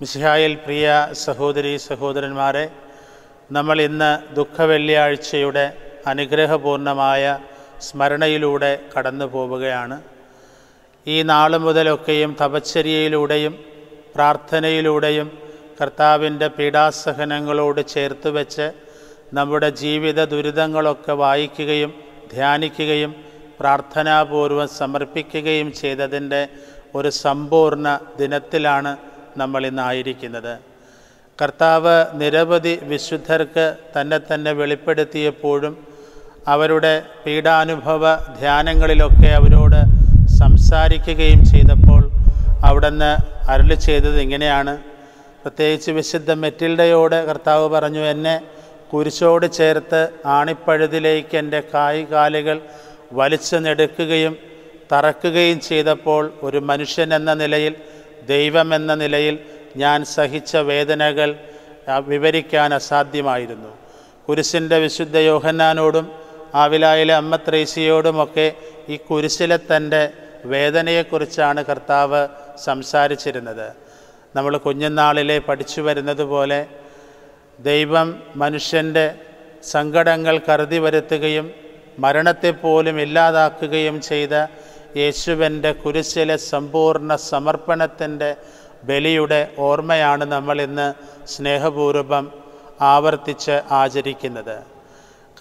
മിശിഹായിൽ പ്രിയ സഹോദരി സഹോദരന്മാരെ നമ്മൾ ഇന്ന് ദുഃഖവെള്ളിയാഴ്ചയുടെ അനുഗ്രഹപൂർണമായ സ്മരണയിലൂടെ കടന്നു പോവുകയാണ്. ഈ നാൾ മുതലൊക്കെയും തപശ്ചര്യയിലൂടെയും പ്രാർത്ഥനയിലൂടെയും കർത്താവിന്റെ പീഡാസഹനങ്ങളോട് ചേർത്ത് വെച്ച് നമ്മുടെ ജീവിത ദുരിതങ്ങളൊക്കെ വായിക്കുകയും ധ്യാനിക്കുകയും പ്രാർത്ഥനാപൂർവം സമർപ്പിക്കുകയും ചെയ്തതിന്റെ ഒരു സമ്പൂർണ ദിനത്തിലാണ് നമ്മൾ ഇന്നായിരിക്കുന്നത് കർത്താവ് നിരവധി വിശുദ്ധർക്ക് തന്നെ തന്നെ വെളിപ്പെടുത്തിയപ്പോഴും അവരുടെ പീഡാനുഭവ ധ്യാനങ്ങളിലൊക്കെ അവരോട് സംസാരിക്കുകയും ചെയ്തപ്പോൾ അവിടുന്ന് അരുളി ചെയ്തത് ഇങ്ങനെയാണ്. പ്രത്യേകിച്ച് വിശുദ്ധ മെറ്റിൽഡയോട് കർത്താവ് പറഞ്ഞു എന്നെ കുരിശോട് ചേർത്ത് ആണിപ്പഴുതിലേക്ക് എന്റെ കാലുകൾ വലിച്ചു നെടുക്കുകയും തറക്കുകയും ചെയ്തപ്പോൾ ഒരു മനുഷ്യൻ എന്ന നിലയിൽ ദൈവം എന്ന നിലയിൽ ഞാൻ സഹിച്ച വേദനകൾ വിവരിക്കാൻ അസാധ്യമായിരുന്നു. കുരിശിന്റെ വിശുദ്ധ യോഹന്നാനോടും ആവിലായിലെ അമ്മ ത്രേസിയോടുമൊക്കെ ഈ കുരിശിലെ തന്റെ വേദനയെക്കുറിച്ചാണ് കർത്താവ് സംസാരിച്ചിരുന്നത്. നമ്മൾ കുഞ്ഞുനാളിലെ പഠിച്ചു വരുന്നത് പോലെ ദൈവം മനുഷ്യന്റെ സങ്കടങ്ങൾ കരുതി വരുത്തുകയും മരണത്തെപ്പോലും ഇല്ലാതാക്കുകയും ചെയ്ത യേശുവിന്റെ കുരിശിലെ സമ്പൂർണ സമർപ്പണത്തിന്റെ ബലിയുടെ ഓർമ്മയാണ് നമ്മൾ ഇന്ന് സ്നേഹപൂർവം ആവർത്തിച്ച് ആചരിക്കുന്നത്.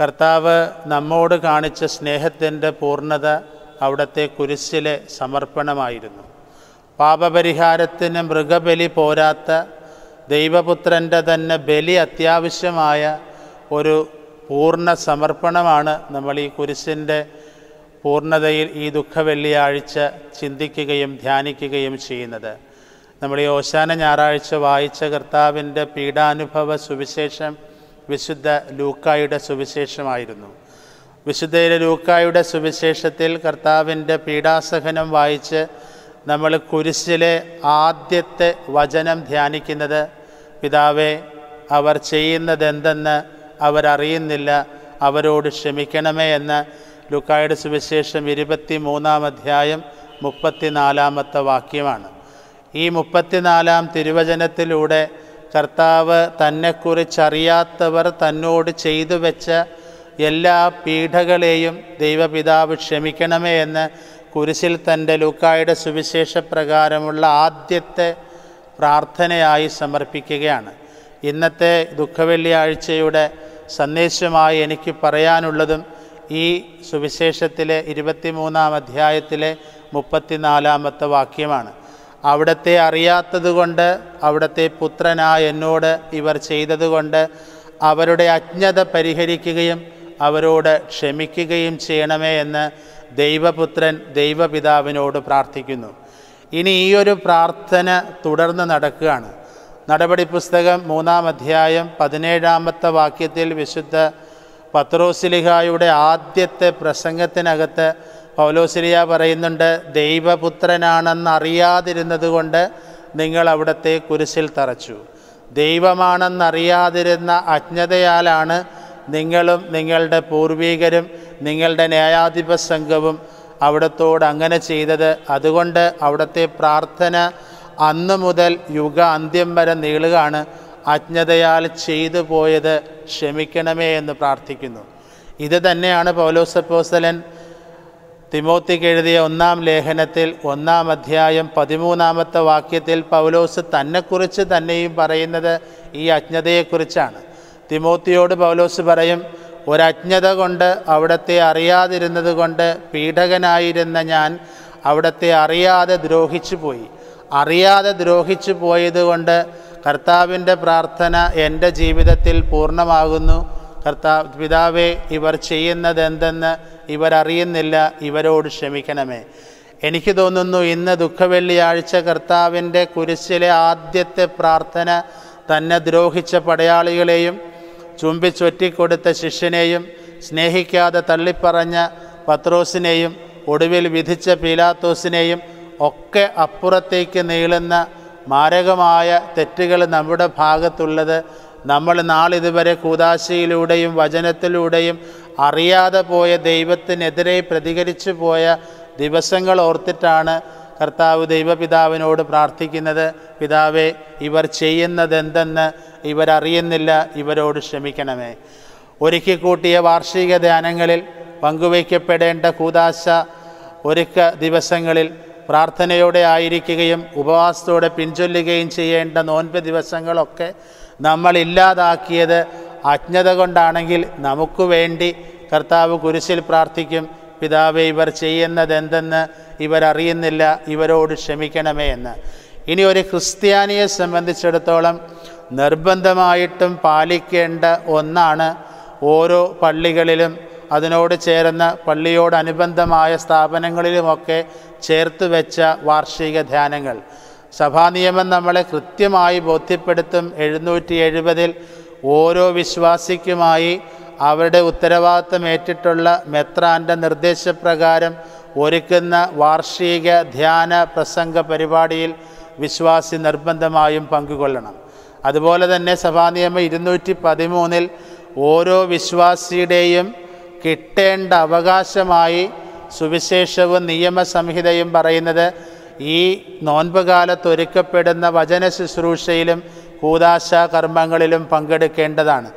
കർത്താവ് നമ്മോട് കാണിച്ച സ്നേഹത്തിന്റെ പൂർണത അവിടുത്തെ കുരിശിലെ സമർപ്പണമായിരുന്നു. പാപപരിഹാരത്തിന് മൃഗബലി പോരാത്ത ദൈവപുത്രന്റെ തന്നെ ബലി അത്യാവശ്യമായ ഒരു പൂർണ സമർപ്പണമാണ് നമ്മൾ ഈ കുരിശിന്റെ പൂർണതയിൽ ഈ ദുഃഖവെള്ളിയാഴ്ച ചിന്തിക്കുകയും ധ്യാനിക്കുകയും ചെയ്യുന്നത്. നമ്മൾ ഈ ഓശാന ഞായറാഴ്ച വായിച്ച കർത്താവിന്റെ പീഡാനുഭവ സുവിശേഷം വിശുദ്ധ ലൂക്കായുടെ സുവിശേഷമായിരുന്നു. വിശുദ്ധ ലൂക്കായുടെ സുവിശേഷത്തിൽ കർത്താവിന്റെ പീഡാസഹനം വായിച്ച് നമ്മൾ കുരിശിലെ ആദ്യത്തെ വചനം ധ്യാനിക്കുന്നത് പിതാവെ അവർ ചെയ്യുന്നതെന്തെന്ന് അവരറിയുന്നില്ല അവരോട് ക്ഷമിക്കണമേ എന്ന് ലുക്കായുടെ സുവിശേഷം ഇരുപത്തി മൂന്നാം അധ്യായം മുപ്പത്തിനാലാമത്തെ വാക്യമാണ്. ഈ മുപ്പത്തിനാലാം തിരുവചനത്തിലൂടെ കർത്താവ് തന്നെക്കുറിച്ചറിയാത്തവർ തന്നോട് ചെയ്തു വെച്ച എല്ലാ പീഠകളെയും ദൈവപിതാവ് ക്ഷമിക്കണമേ എന്ന് കുരിശിൽ തന്റെ ലുക്കായുടെ സുവിശേഷ പ്രകാരമുള്ള ആദ്യത്തെ പ്രാർത്ഥനയായി സമർപ്പിക്കുകയാണ്. ഇന്നത്തെ ദുഃഖവെള്ളിയാഴ്ചയുടെ സന്ദേശമായി എനിക്ക് പറയാനുള്ളതും ഈ സുവിശേഷത്തിലെ ഇരുപത്തിമൂന്നാം അധ്യായത്തിലെ മുപ്പത്തിനാലാമത്തെ വാക്യമാണ്. അവിടത്തെ അറിയാത്തതുകൊണ്ട് അവിടത്തെ പുത്രനായ എന്നോട് ഇവർ ചെയ്തതുകൊണ്ട് അവരുടെ അജ്ഞത പരിഹരിക്കുകയും അവരോട് ക്ഷമിക്കുകയും ചെയ്യണമേ എന്ന് ദൈവപുത്രൻ ദൈവപിതാവിനോട് പ്രാർത്ഥിക്കുന്നു. ഇനി ഈ ഒരു പ്രാർത്ഥന തുടർന്ന് നടക്കുകയാണ്. നടപടി പുസ്തകം മൂന്നാം അധ്യായം പതിനേഴാമത്തെ വാക്യത്തിൽ വിശുദ്ധ പത്രോസിലിഹായുടെ ആദ്യത്തെ പ്രസംഗത്തിനകത്ത് പൗലോസിലിയ പറയുന്നുണ്ട് ദൈവപുത്രനാണെന്ന് അറിയാതിരുന്നത് കൊണ്ട് നിങ്ങൾ അവിടുത്തെ കുരിശിൽ തറച്ചു. ദൈവമാണെന്നറിയാതിരുന്ന അജ്ഞതയാലാണ് നിങ്ങളും നിങ്ങളുടെ പൂർവീകരും നിങ്ങളുടെ ന്യായാധിപ സംഘവും അവിടത്തോട് അങ്ങനെ ചെയ്തത്. അതുകൊണ്ട് അവിടുത്തെ പ്രാർത്ഥന അന്നു മുതൽ യുഗ അന്ത്യം വരെ നീളുകയാണ്. അജ്ഞതയാൽ ചെയ്തു പോയത് ക്ഷമിക്കണമേ എന്ന് പ്രാർത്ഥിക്കുന്നു. ഇത് തന്നെയാണ് പൗലോസപ്പോസലൻ തിമോത്തിക്ക് എഴുതിയ ഒന്നാം ലേഖനത്തിൽ ഒന്നാം അധ്യായം പതിമൂന്നാമത്തെ വാക്യത്തിൽ പൗലോസ് തന്നെക്കുറിച്ച് തന്നെയും പറയുന്നത് ഈ അജ്ഞതയെക്കുറിച്ചാണ്. തിമോത്തിയോട് പൗലോസ് പറയും ഒരജ്ഞത കൊണ്ട് അവിടത്തെ അറിയാതിരുന്നത് കൊണ്ട് പീഡകനായിരുന്ന ഞാൻ അവിടത്തെ അറിയാതെ ദ്രോഹിച്ചു പോയി അറിയാതെ ദ്രോഹിച്ചു പോയതുകൊണ്ട് കർത്താവിന്റെ പ്രാർത്ഥന എന്റെ ജീവിതത്തിൽ പൂർണമാകുന്നു. കർത്താവ് പിതാവേ ഇവർ ചെയ്യുന്നത് എന്തെന്ന് ഇവരറിയുന്നില്ല ഇവരോട് ക്ഷമിക്കണമേ. എനിക്ക് തോന്നുന്നു ഇന്ന് ദുഃഖവെള്ളിയാഴ്ച കർത്താവിന്റെ കുരിശിലെ ആദ്യത്തെ പ്രാർത്ഥന തന്നെ ദ്രോഹിച്ച പടയാളികളെയും ചുംബിച്ചൊറ്റിക്കൊടുത്ത ശിഷ്യനെയും സ്നേഹിക്കാതെ തള്ളിപ്പറഞ്ഞ പത്രോസിനെയും ഒടുവിൽ വിധിച്ച പീലാത്തോസിനെയും ഒക്കെ അപ്പുറത്തേക്ക് നീളുന്ന മാരകമായ തെറ്റുകൾ നമ്മുടെ ഭാഗത്തുള്ളത്. നമ്മൾ നാളിതുവരെ കൂതാശയിലൂടെയും വചനത്തിലൂടെയും അറിയാതെ പോയ ദൈവത്തിനെതിരെ പ്രതികരിച്ചു പോയ ദിവസങ്ങൾ ഓർത്തിട്ടാണ് കർത്താവ് ദൈവപിതാവിനോട് പ്രാർത്ഥിക്കുന്നത്. പിതാവെ ഇവർ ചെയ്യുന്നതെന്തെന്ന് ഇവരറിയുന്നില്ല ഇവരോട് ക്ഷമിക്കണമേ. ഒരുക്കി കൂട്ടിയ വാർഷിക ധ്യാനങ്ങളിൽ പങ്കുവയ്ക്കപ്പെടേണ്ട കൂതാശ ഒരുക്ക ദിവസങ്ങളിൽ പ്രാർത്ഥനയോടെ ആയിരിക്കുകയും ഉപവാസത്തോടെ പിൻചൊല്ലുകയും ചെയ്യേണ്ട നോൻപ് ദിവസങ്ങളൊക്കെ നമ്മൾ ഇല്ലാതാക്കിയത് അജ്ഞത കൊണ്ടാണെങ്കിൽ നമുക്ക് വേണ്ടി കർത്താവ് കുരിശിൽ പ്രാർത്ഥിക്കും പിതാവെ ഇവർ ചെയ്യുന്നതെന്തെന്ന് ഇവരറിയുന്നില്ല ഇവരോട് ക്ഷമിക്കണമേ എന്ന്. ഇനി ഒരു ക്രിസ്ത്യാനിയെ സംബന്ധിച്ചിടത്തോളം നിർബന്ധമായിട്ടും പാലിക്കേണ്ട ഒന്നാണ് ഓരോ പള്ളികളിലും അതിനോട് ചേർന്ന പള്ളിയോടനുബന്ധമായ സ്ഥാപനങ്ങളിലുമൊക്കെ ചേർത്ത് വെച്ച വാർഷിക ധ്യാനങ്ങൾ. സഭാനിയമം നമ്മളെ കൃത്യമായി ബോധ്യപ്പെടുത്തും. എഴുന്നൂറ്റി എഴുപതിൽ ഓരോ വിശ്വാസിക്കുമായി അവരുടെ ഉത്തരവാദിത്തം ഏറ്റിട്ടുള്ള മെത്രാന്റെ നിർദ്ദേശപ്രകാരം ഒരുക്കുന്ന വാർഷിക ധ്യാന പ്രസംഗ പരിപാടിയിൽ വിശ്വാസി നിർബന്ധമായും പങ്കുകൊള്ളണം. അതുപോലെ തന്നെ സഭാനിയമം ഇരുന്നൂറ്റി പതിമൂന്നിൽ ഓരോ വിശ്വാസിയുടെയും കിട്ടേണ്ട അവകാശമായി സുവിശേഷവും നിയമസംഹിതയും പറയുന്നത് ഈ നോൻപ് കാലത്ത് ഒരുക്കപ്പെടുന്ന വചന ശുശ്രൂഷയിലും കൂതാശ കർമ്മങ്ങളിലും പങ്കെടുക്കേണ്ടതാണ്.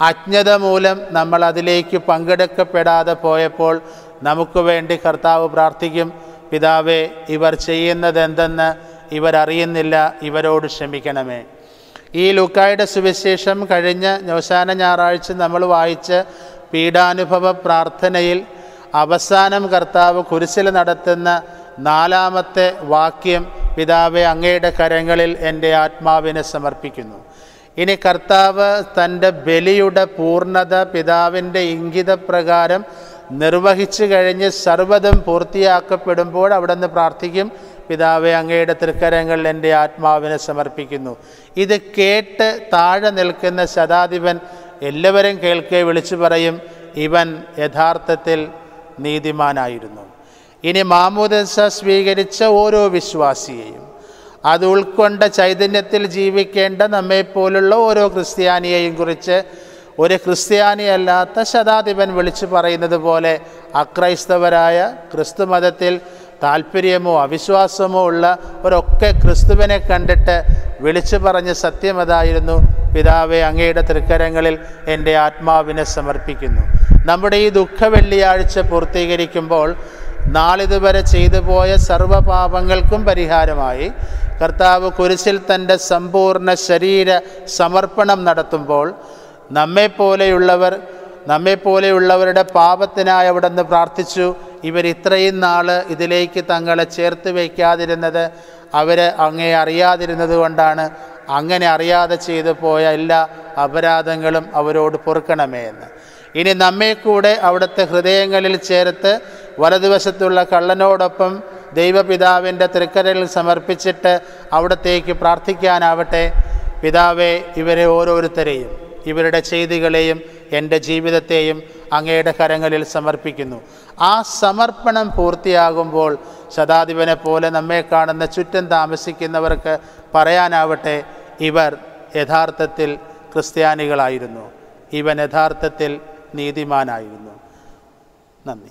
അജ്ഞത മൂലം നമ്മൾ അതിലേക്ക് പങ്കെടുക്കപ്പെടാതെ പോയപ്പോൾ നമുക്ക് വേണ്ടി കർത്താവ് പ്രാർത്ഥിക്കും പിതാവേ ഇവർ ചെയ്യുന്നതെന്തെന്ന് ഇവരറിയുന്നില്ല ഇവരോട് ക്ഷമിക്കണമേ. ഈ ലുക്കായുടെ സുവിശേഷം കഴിഞ്ഞ അവസാന ഞായറാഴ്ച നമ്മൾ വായിച്ച പീഡാനുഭവ പ്രാർത്ഥനയിൽ അവസാനം കർത്താവ് കുരിശിൽ നടത്തുന്ന നാലാമത്തെ വാക്യം പിതാവെ അങ്ങയുടെ കരങ്ങളിൽ എന്റെ ആത്മാവിനെ സമർപ്പിക്കുന്നു. ഇനി കർത്താവ് തന്റെ ബലിയുടെ പൂർണത പിതാവിന്റെ ഇംഗിതപ്രകാരം നിർവഹിച്ചു കഴിഞ്ഞ് സർവതും പൂർത്തിയാക്കപ്പെടുമ്പോൾ അവിടെ നിന്ന് പ്രാർത്ഥിക്കും പിതാവെ അങ്ങയുടെ തൃക്കരങ്ങളിൽ എന്റെ ആത്മാവിനെ സമർപ്പിക്കുന്നു. ഇത് കേട്ട് താഴെ നിൽക്കുന്ന ശതാധിപൻ എല്ലാവരും കേൾക്കെ വിളിച്ചു പറയും ഇവൻ യഥാർത്ഥത്തിൽ നീതിമാനായിരുന്നു. ഇനി മാമോദസ സ്വീകരിച്ച ഓരോ വിശ്വാസിയെയും അത് ഉൾക്കൊണ്ട ചൈതന്യത്തിൽ ജീവിക്കേണ്ട നമ്മെപ്പോലുള്ള ഓരോ ക്രിസ്ത്യാനിയെയും കുറിച്ച് ഒരു ക്രിസ്ത്യാനിയല്ലാത്ത ശതാധിപൻ വിളിച്ചു പറയുന്നത് പോലെ അക്രൈസ്തവരായ ക്രിസ്തു മതത്തിൽ താല്പര്യമോ അവിശ്വാസമോ ഉള്ള ഒരൊക്കെ ക്രിസ്തുവിനെ കണ്ടിട്ട് വിളിച്ചു പറഞ്ഞ സത്യമതായിരുന്നു പിതാവെ അങ്ങയുടെ തൃക്കരങ്ങളിൽ എന്റെ ആത്മാവിനെ സമർപ്പിക്കുന്നു. നമ്മുടെ ഈ ദുഃഖ വെള്ളിയാഴ്ച പൂർത്തീകരിക്കുമ്പോൾ നാളിതുവരെ ചെയ്തു പോയ സർവപാപങ്ങൾക്കും പരിഹാരമായി കർത്താവ് കുരിശിൽ തന്റെ സമ്പൂർണ ശരീര സമർപ്പണം നടത്തുമ്പോൾ നമ്മെപ്പോലെയുള്ളവർ നമ്മെപ്പോലെയുള്ളവരുടെ പാപത്തിനായി അവിടെ നിന്ന് പ്രാർത്ഥിച്ചു. ഇവർ ഇത്രയും നാൾ ഇതിലേക്ക് തങ്ങളെ ചേർത്ത് വയ്ക്കാതിരുന്നത് അവർ അങ്ങേ അറിയാതിരുന്നത് കൊണ്ടാണ്. അങ്ങനെ അറിയാതെ ചെയ്തു പോയ എല്ലാ അപരാധങ്ങളും അവരോട് പൊറുക്കണമേ എന്ന്. ഇനി നമ്മെ കൂടെ അവിടുത്തെ ഹൃദയങ്ങളിൽ ചേർത്ത് വലതുവശത്തുള്ള കള്ളനോടൊപ്പം ദൈവപിതാവിന്റെ തൃക്കരയിൽ സമർപ്പിച്ചിട്ട് അവിടത്തേക്ക് പ്രാർത്ഥിക്കാനാവട്ടെ. പിതാവെ ഇവരെ ഓരോരുത്തരെയും ഇവരുടെ ചെയ്തികളെയും എന്റെ ജീവിതത്തെയും അങ്ങയുടെ കരങ്ങളിൽ സമർപ്പിക്കുന്നു. ആ സമർപ്പണം പൂർത്തിയാകുമ്പോൾ ശതാധിപനെ പോലെ നമ്മെ കാണുന്ന ചുറ്റും താമസിക്കുന്നവർക്ക് പറയാനാവട്ടെ. ഇവർ യഥാർത്ഥത്തിൽ ക്രിസ്ത്യാനികളായിരുന്നു. ഇവൻ യഥാർത്ഥത്തിൽ നീതിമാനായിരുന്നു. നന്ദി.